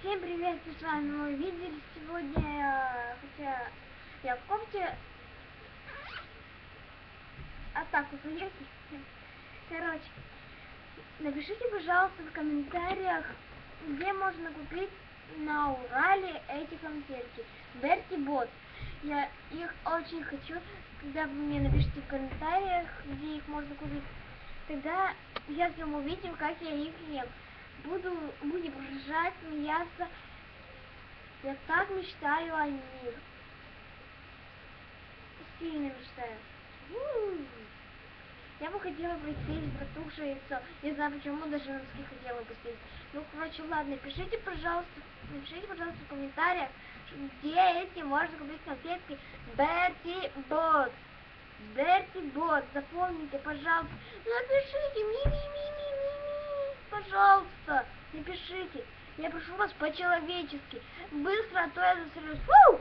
Всем привет, с вами мой видели сегодня, э, хотя я в комнате, а так вот. Короче, напишите, пожалуйста, в комментариях, где можно купить на Урале эти конфетки. Берти Бот. Я их очень хочу, когда вы мне напишите в комментариях, где их можно купить. Тогда я сниму видео, как я их ем. Буду, будем ржать, смеяться. Я так мечтаю о них. Сильно мечтаю. У. Я бы хотела посеять протухшее яйцо. Не знаю почему, даже носки хотела посеять. Ну, короче, ладно, пишите, пожалуйста, напишите, пожалуйста, в комментариях, где эти можно купить конфетки Берти Бот. Берти Бот, запомните, пожалуйста. Напишите, ми-ми-ми-ми-ми-ми, пожалуйста, напишите. Я прошу вас по-человечески. Быстро, а то я засрюсь. Фу!